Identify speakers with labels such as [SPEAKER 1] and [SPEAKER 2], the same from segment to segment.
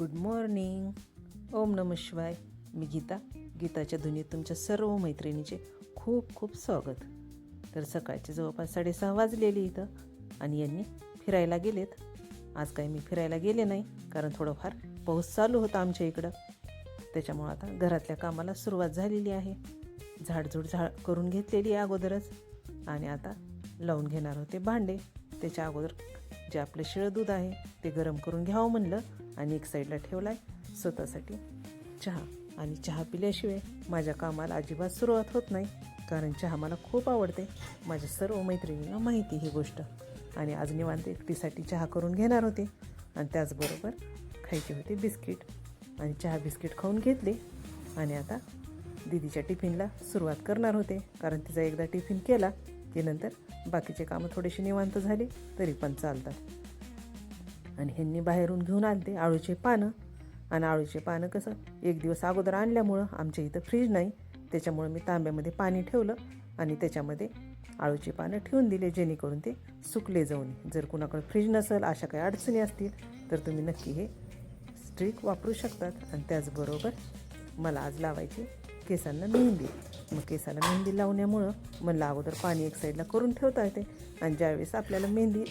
[SPEAKER 1] Good morning ओम नम शिवाय. मी गीता. गीताच्या धुनीत तुमच्या सर्व मैत्रिणीचे खूप खूप स्वागत. तर सकाळचे जवळपास साडेसहा वाजलेली इथं आणि यांनी फिरायला गेलेत. आज काही मी फिरायला गेले नाही कारण थोडंफार पाऊस चालू होता आमच्या इकडं. त्याच्यामुळं आता घरातल्या कामाला सुरुवात झालेली आहे. झाडझूड झाड करून घेतलेली आहे अगोदरच. आणि आता लावून घेणार होते भांडे. त्याच्या अगोदर जे आपलं शिळं दूध आहे ते गरम करून घ्यावं म्हणलं. आणि एक साईडला ठेवला आहे स्वतःसाठी चहा. आणि चहा पिल्याशिवाय माझ्या कामाला अजिबात सुरुवात होत नाही कारण चहा मला खूप आवडते. माझ्या सर्व मैत्रिणींना माहिती ही गोष्ट. आणि आज निवांत एकटीसाठी चहा करून घेणार होते. आणि त्याचबरोबर खायचे होते बिस्किट. आणि चहा बिस्किट खाऊन घेतले. आणि आता दीदीच्या टिफिनला सुरुवात करणार होते कारण तिचा एकदा टिफिन केला की नंतर बाकीचे कामं थोडेसे निवांत झाले तरी पण चालतात. आणि ह्यांनी बाहेरून घेऊन आणते आळूचे पानं. आणि आळूचे पानं कसं एक दिवस अगोदर आणल्यामुळं आमच्या इथं फ्रीज नाही. त्याच्यामुळं मी तांब्यामध्ये पाणी ठेवलं आणि त्याच्यामध्ये आळूची पानं ठेवून दिले जेणेकरून ते सुकले जाऊन. जर कुणाकडे फ्रीज नसेल अशा काही अडचणी असतील तर तुम्ही नक्की हे स्ट्रिक वापरू शकतात. आणि त्याचबरोबर मला आज लावायची केसांना मेहंदी. मग केसाला मेहंदी लावण्यामुळं मला अगोदर पाणी एक साईडला करून ठेवता येते. आणि ज्यावेळेस आपल्याला मेहंदी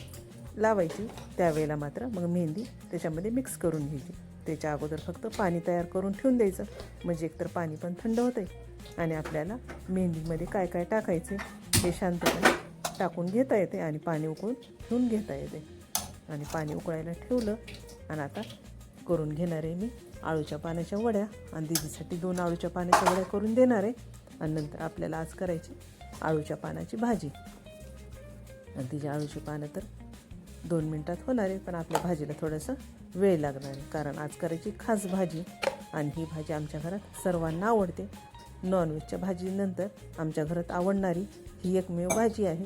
[SPEAKER 1] लावायची त्यावेळेला मात्र मग मेहंदी त्याच्यामध्ये मिक्स करून घ्यायची. त्याच्या अगोदर फक्त पाणी तयार करून ठेवून द्यायचं. म्हणजे एकतर पाणी पण थंड होतं आणि आपल्याला मेहंदीमध्ये काय काय टाकायचे हे शांतपणे टाकून घेता येते आणि पाणी उकळून ठेवून घेता येते. आणि पाणी उकळायला ठेवलं आणि आता करून घेणार आहे मी आळूच्या पाण्याच्या वड्या. आणि दिदीसाठी दोन आळूच्या पाण्याच्या वड्या करून देणार आहे. आणि नंतर आपल्याला आज करायची आळूच्या पानाची भाजी. आणि तिची आळूची पानं तर दोन मिनटात होणार आहे पण आपल्या भाजीला थोडंसं वेळ लागणार आहे. कारण आज करायची खास भाजी आणि ही भाजी आमच्या घरात सर्वांना आवडते. नॉनव्हेजच्या भाजीनंतर आमच्या घरात आवडणारी ही एकमेव भाजी आहे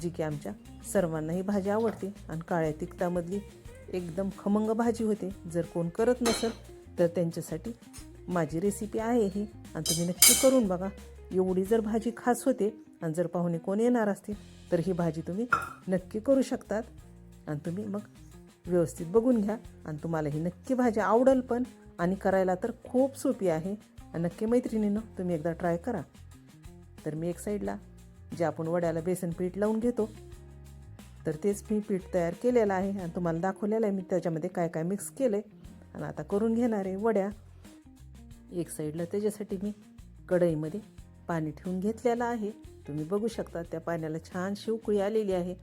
[SPEAKER 1] जी की आमच्या सर्वांना ही भाजी आवडते आणि काळ्या तिखटामधली एकदम खमंग भाजी होते. जर कोण करत नसेल तर त्यांच्यासाठी माझी रेसिपी आहे ही. आणि तुम्ही नक्की करून बघा. एवढी जर भाजी खास होते आणि जर पाहुणे कोण येणार असतील तर ही भाजी तुम्ही नक्की करू शकतात. आणि तुम्ही मग व्यवस्थित बघून घ्या. आणि तुम्हाला ही नक्की भाजी आवडेल पण आणि करायला तर खूप सोपी आहे. आणि नक्की मैत्रिणीनं तुम्ही एकदा ट्राय करा. तर मी एक साईडला जे आपण वड्याला बेसन पीठ लावून घेतो तर तेच मी पीठ तयार केलेलं आहे. आणि तुम्हाला दाखवलेलं आहे मी त्याच्यामध्ये काय काय मिक्स केलं आहे आणि आता करून घेणार आहे वड्या. एक साईडला त्याच्यासाठी मी कढईमध्ये पाणी ठेवून घेतलेलं आहे. तुम्ही बघू शकता त्या पाण्याला छान शिवकुळी आलेली आहे.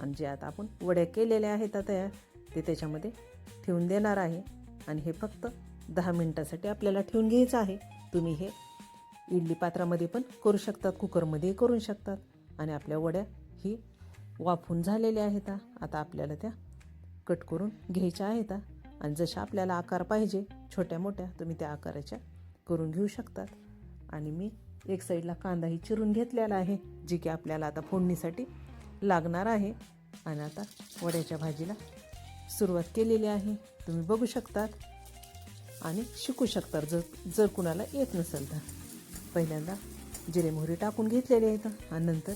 [SPEAKER 1] आणि जे आता आपण वड्या केलेल्या आहेत तयार ते त्याच्यामध्ये ठेवून देणार आहे. आणि हे फक्त दहा मिनटासाठी आपल्याला ठेवून घ्यायचं आहे. तुम्ही हे इडली पात्रामध्ये पण करू शकतात कुकरमध्ये करू शकतात. आणि आपल्या वड्या ही वाफून झालेल्या आहेत. आता आपल्याला त्या कट करून घ्यायच्या आहेत. आणि जशा आपल्याला आकार पाहिजे छोट्या मोठ्या तुम्ही त्या आकाराच्या करून घेऊ शकतात. आणि मी एक साईडला कांदाही चिरून घेतलेला आहे जी की आपल्याला आता फोडणीसाठी लागणार आहे. आणि आता वड्याच्या भाजीला सुरुवात केलेली आहे. तुम्ही बघू शकतात. आणि शिकू शकतात. जर जर कुणाला येत नसेल तर. पहिल्यांदा जिरे मोहरी टाकून घेतलेले आहेत. आणि नंतर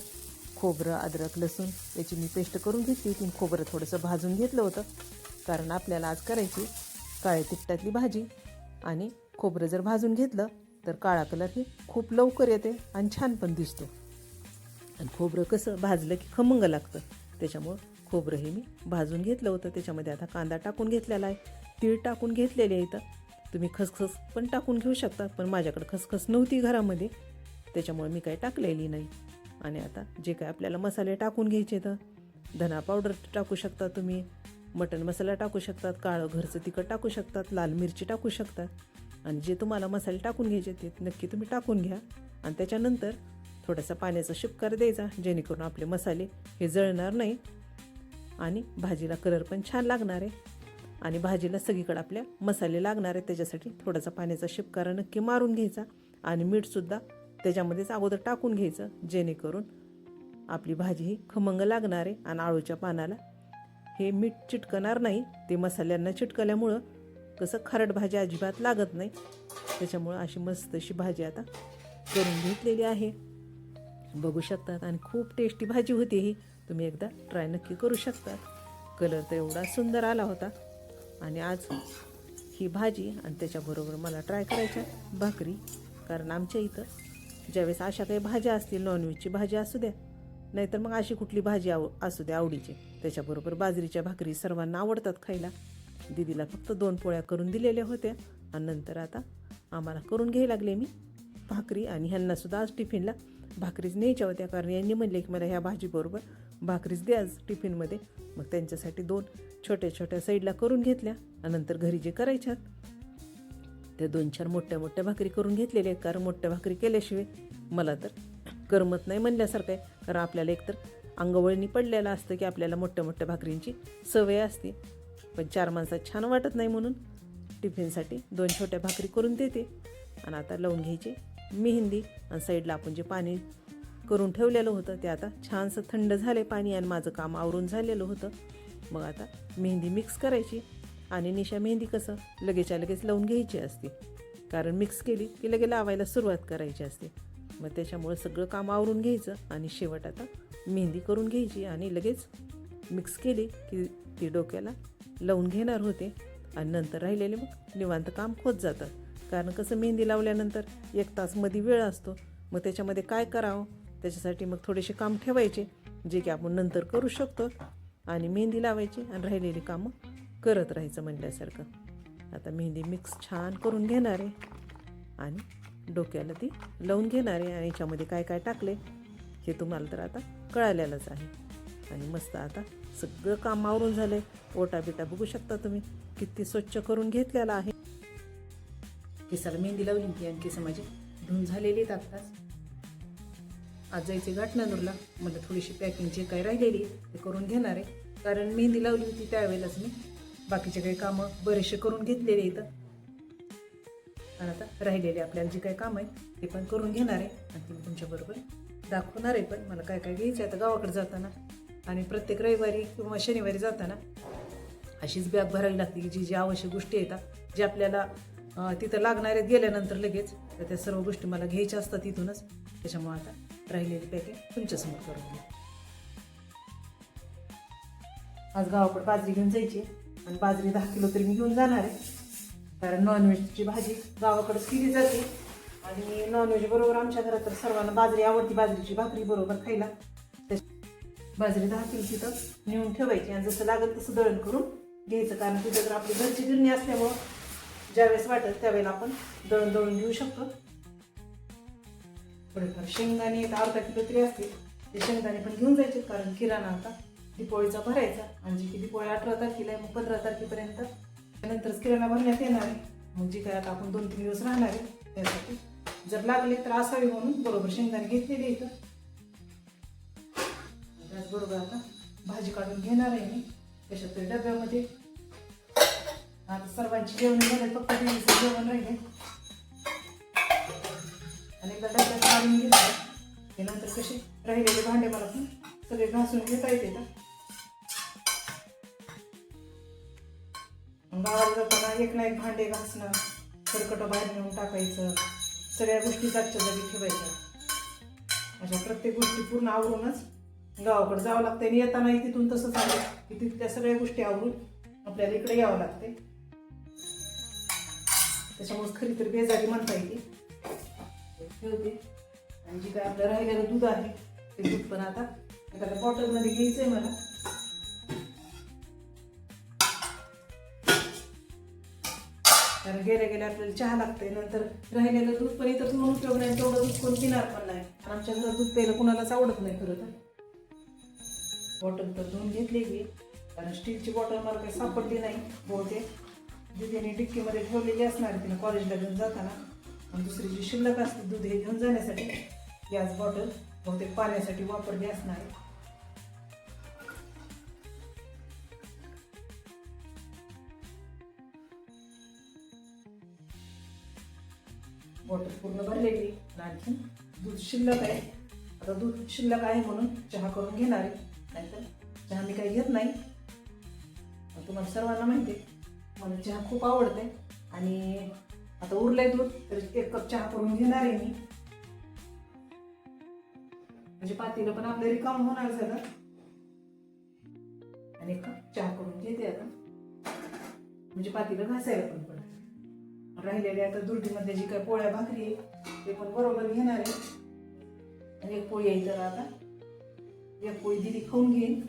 [SPEAKER 1] खोबरं अद्रक लसूण याची मी पेस्ट करून घेतली ती खोबरं थोडंसं भाजून घेतलं होतं. कारण आपल्याला आज करायची काळ्या तिखटातली भाजी. आणि खोबरं जर भाजून घेतलं तर काळा कलर ही खूप लवकर येते आणि छान पण दिसतो. आणि खोबरं कसं भाजलं की खमंग लागतं. त्याच्यामुळं खोबरं हे मी भाजून घेतलं होतं. त्याच्यामध्ये आता कांदा टाकून घेतलेला आहे. तीळ टाकून घेतलेले आहे इथं. तुम्ही खसखस पण टाकून घेऊ शकता पण माझ्याकडे खसखस नव्हती घरामध्ये. त्याच्यामुळे मी काही टाकलेली नाही. आणि आता जे काय आपल्याला मसाले टाकून घ्यायचे तर धना पावडर टाकू शकता तुम्ही मटन मसाला टाकू शकतात काळं घरचं तिखट टाकू शकतात लाल मिरची टाकू शकतात. आणि जे तुम्हाला मसाले टाकून घ्यायचे ते नक्की तुम्ही टाकून घ्या. आणि त्याच्यानंतर थोडासा पाण्याचा शिपकार द्यायचा जेणेकरून आपले मसाले हे जळणार नाही. आणि भाजीला कलर पण छान लागणार आहे. आणि भाजीला सगळीकडे आपल्या मसाले लागणार आहे त्याच्यासाठी थोडासा पाण्याचा शिपकारा नक्की मारून घ्यायचा. आणि मीठसुद्धा त्याच्यामध्येच अगोदर टाकून घ्यायचं जेणेकरून आपली भाजी ही खमंग लागणार आहे. आणि आळूच्या पानाला हे मीठ चिटकणार नाही. ते मसाल्यांना चिटकल्यामुळं कसं खारट भाजी अजिबात लागत नाही. त्याच्यामुळं अशी मस्त अशी भाजी आता करून घेतलेली आहे. बघू शकतात आणि खूप टेस्टी भाजी होती ही. तुम्ही एकदा ट्राय नक्की करू शकता. कलर तर एवढा सुंदर आला होता. आणि आज ही भाजी आणि त्याच्याबरोबर मला ट्राय करायच्या भाकरी. कारण आमच्या इथं ज्यावेळेस अशा काही भाज्या असतील नॉनव्हेजची भाजी असू द्या नाहीतर मग अशी कुठली भाजी आव असू द्या आवडीची. त्याच्याबरोबर बाजरीच्या भाकरी सर्वांना आवडतात खायला. दिदीला फक्त दोन पोळ्या करून दिलेल्या होत्या. आणि नंतर आता आम्हाला करून घ्यायला लागले मी भाकरी आणि ह्यांनासुद्धा आज टिफिनला भाकरीच न्यायच्या होत्या कारण यांनी म्हणले की मला ह्या भाजीबरोबर भाकरीच द्या आज टिफिनमध्ये. मग त्यांच्यासाठी दोन छोट्या छोट्या साईडला करून घेतल्या नंतर घरी जे करायच्यात त्या दोन चार मोठ्या मोठ्या भाकरी करून घेतलेल्या आहेत. कारण मोठ्या भाकरी केल्याशिवाय मला तर करमत नाही म्हणल्यासारखं आहे. कारण आपल्याला एकतर अंगवळणी पडलेलं असतं की आपल्याला मोठ्या मोठ्या भाकरींची सवय असते. पण चार माणसात छान वाटत नाही म्हणून टिफिनसाठी दोन छोट्या भाकरी करून देते. आणि आता लावून घ्यायची मेहंदी आणि साईडला आपण जे पाणी करून ठेवलेलं होतं ते आता छानसं थंड झाले पाणी आणि माझं काम आवरून झालेलं होतं. मग आता मेहंदी मिक्स करायची आणि निशा मेहंदी कसं लगेचच्या लगेच लावून घ्यायची असते. कारण मिक्स केली की लगे लावायला सुरुवात करायची असते. मग त्याच्यामुळे सगळं काम आवरून घ्यायचं आणि शेवट आता मेहंदी करून घ्यायची आणि लगेच मिक्स केली की ती डोक्याला लावून घेणार होते. आणि नंतर राहिलेले मग निवांत काम होत जातं. कारण कसं मेहंदी लावल्यानंतर एक तासमध्ये वेळ असतो. मग त्याच्यामध्ये काय करावं? त्याच्यासाठी मग थोडेसे काम ठेवायचे जे की आपण नंतर करू शकतो. आणि मेहंदी लावायची आणि राहिलेली कामं करत राहायचं म्हणल्यासारखं. आता मेहंदी मिक्स छान करून घेणार आहे. आणि डोक्याला ती लावून घेणार आहे. आणि याच्यामध्ये काय काय टाकले हे तुम्हाला तर आता कळालेलंच आहे. आणि मस्त आता सगळं काम आवरून झालं आहे ओटा बिटा बघू शकता तुम्ही. किती स्वच्छ करून घेतलेला आहे. केसाला मेहंदी लावली होती आणि केस माझे. धुवून झालेली आहेत आत्ताच. आज जायचे घाटनानूरला मला थोडीशी पॅकिंग जे काही राहिलेली ते करून घेणार आहे. कारण मेहंदी लावली होती त्यावेळेलाच मी. बाकीचे काही कामं बरेचसे करून घेतलेले इथं आणि आता राहिलेले आपल्याला जे काही काम आहे ते पण करून घेणार आहे. आणि ते मी तुमच्याबरोबर दाखवणार आहे पण मला काय काय घ्यायचं आहे आता गावाकडे जाताना. आणि प्रत्येक रविवारी किंवा शनिवारी जाताना अशीच बॅग भरावी लागते की जी जी आवश्यक गोष्टी येतात जे आपल्याला तिथं लागणारे गेल्यानंतर लगेच तर त्या सर्व गोष्टी मला घ्यायच्या असतात तिथूनच त्याच्यामुळे आता राहिलेली पॅकिंग तुमच्यासमोर करून घ्या आज गावाकडे बाजरी घेऊन जायची आणि बाजरी दहा किलो तरी मी घेऊन जाणार आहे. कारण नॉनव्हेजची भाजी गावाकडेच केली जाते. आणि नॉनव्हेज बरोबर आमच्या घरात तर सर्वांना बाजरी आवडती बाजरीची भाकरी बरोबर खायला. बाजरी दहा किलो तिथं नेऊन ठेवायची. आणि जसं लागेल तसं दळण करून घ्यायचं. कारण तिथं जर आपली घरची गिरणी असल्यामुळं ज्यावेळेस वाटेल त्यावेळेला आपण दळून दळून घेऊ शकतो. थोडेफार शेंगदाणे एक अर्धा किलो तरी असतील. ते शेंगदाणे पण घेऊन जायचे कारण किराणा आता दिपोळीचा भरायचा. आणि जी की दिपोळी अठरा तारखेला आहे मग पंधरा तारखेपर्यंत त्यानंतरच किराणा भरण्यात येणार आहे. मग जी काय आता आपण दोन तीन दिवस राहणार आहे त्यासाठी जर लागले तर असावे म्हणून बरोबर शेंगदाणे घेतलेले इथं त्याचबरोबर आता भाजी काढून घेणार आहे मी. त्याच्यात तरी डब्यामध्ये आता सर्वांची जेवण झाले फक्त देवीचं जेवण राहिले आणि एकदा डब्यात काढून घेतलं. ते नंतर कसे राहिलेले भांडे मला पण सगळे घासून घेता येते का गावाला जाताना एक ना एक भांडे घासणं सरकटं बाहेर नेऊन टाकायचं सगळ्या गोष्टी जागच्या जागी ठेवायच्या. अशा प्रत्येक गोष्टी पूर्ण आवरूनच गावाकडे जावं लागतं आणि येतानाही तिथून तसंच आलं की तिथल्या सगळ्या गोष्टी आवरून आपल्याला इकडे यावं लागते त्याच्यामुळे खरी तर बेजारी म्हणता येते. ठेवते. आणि जे काय आपलं राहिलेलं दूध आहे ते दूध पण आता एखाद्या बॉटलमध्ये घ्यायचंय मला. कारण गेल्या गेल्या आपल्याला चहा लागते नंतर राहिलेलं दूध पण इथं ठेवून उपयोग नाही तेवढं दूध कोण पिणार पण नाही. आमच्या घरात दूध प्यायला कुणालाच आवडत नाही खरं तर. बॉटल तर धुवून की कारण स्टीलची बॉटल मला काही सापडली नाही बहुतेक. दिदीने डिक्कीमध्ये ठेवलेली असणार तिला कॉलेजला घेऊन जाताना. आणि दुसरी जी शिल्लक असते दूध हे घेऊन जाण्यासाठी गॅस बॉटल बहुतेक पाण्यासाठी वापरली असणार. आहे बॉटल पूर्ण भरलेली आणखी दूध शिल्लक आहे. आता दूध शिल्लक आहे म्हणून चहा करून घेणार आहे. नाहीतर चहा मी काही घेत नाही. तुम्हाला सर्वांना माहिती आहे. मला चहा खूप आवडते आणि आता उरलंय दूध तर एक कप चहा करून घेणार आहे मी. म्हणजे पातीला पण आपलं रिकाम होणार झालं. आणि एक कप चहा करून घेते आता. म्हणजे पातीला घासायला पण पडत. राहिलेल्या आता दुर्गीमध्ये जी काय पोळ्या भाकरी आहे ते पण बरोबर घेणार आहे. आणि एक पोळी आहे तर आता. एक पोळी दिली खाऊन घेईन.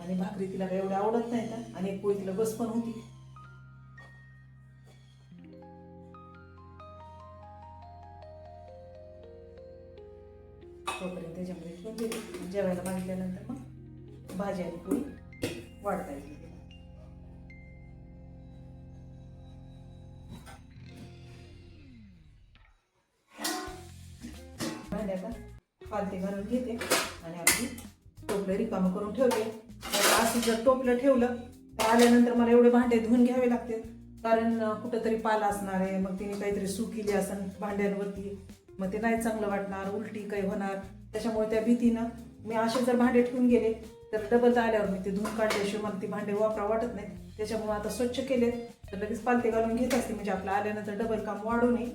[SPEAKER 1] आणि भाकरी तिला काय एवढं आवडत नाही का आणि एक पोळी तिला बस पण होती. तोपर्यंत त्याच्यामध्ये ठेवून दिले जेवायला मागितल्यानंतर मग भाजी आणि पोळी वाढता येईल. भांड्याला पालते घालून घेते आणि आपली टोपलं रिकामं करून ठेवते. असं जर टोपलं ठेवलं तर आल्यानंतर मला एवढे भांडे धुवून घ्यावे लागतील. कारण कुठंतरी पाला असणार आहे मग तिने काहीतरी सुकिली असं भांड्यांवरती. मग ते नाही चांगलं वाटणार उलटी काही होणार. त्याच्यामुळे त्या भीतीनं मी असे जर भांडे ठेवून गेले तर डबल आल्यावर मी ते धुवून काढल्याशिवाय मला ती भांडे वापरा वाटत नाही त्याच्यामुळे आता स्वच्छ केले तर लगेच पालते घालून घेत असते. म्हणजे आपलं आल्यानंतर डबल काम वाढू नये.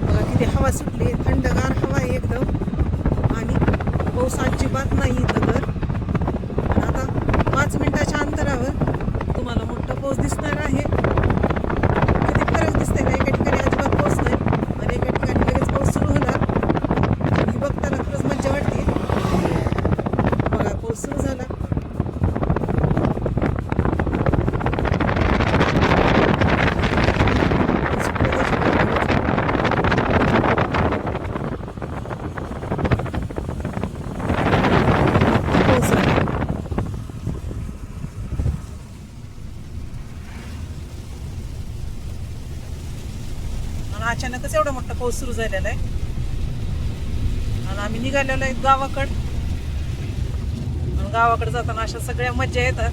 [SPEAKER 1] बघा किती हवा सुटली. थंडगार हवा आहे एकदम. पाऊस अजिबात नाही इथं तर आणि आता पाच मिनिटाच्या अंतरावर तुम्हाला मोठा पाऊस दिसणार आहे किती फरक दिसते का एका ठिकाणी अजिबात पाऊस नाही आणि एका ठिकाणी लगेच पाऊस सुरू होणार ही बघताना खरंच मज्जा वाटते बघा पाऊस सुरू झाला सुकलं त्याच्यामुळे पाऊस आहे आणि अचानकच एवढा मोठा पाऊस सुरू झालेला आहे. आणि आम्ही निघालेलो आहे गावाकडं. आणि गावाकडे जाताना अशा सगळ्या मज्जा येतात.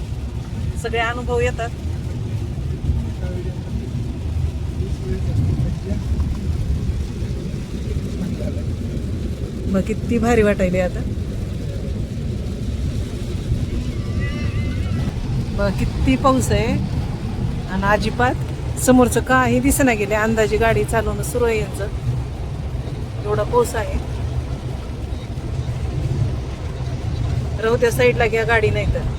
[SPEAKER 1] सगळे अनुभव येतात. मग किती भारी वाटायली आता. मग किती पाऊस आहे. आणि अजिबात. समोरचं काही दिसना गेले अंदाजे गाडी चालवणं सुरू आहे यांचं. एवढा पाऊस आहे. राहू त्या साईडला घ्या गाडी नाही तर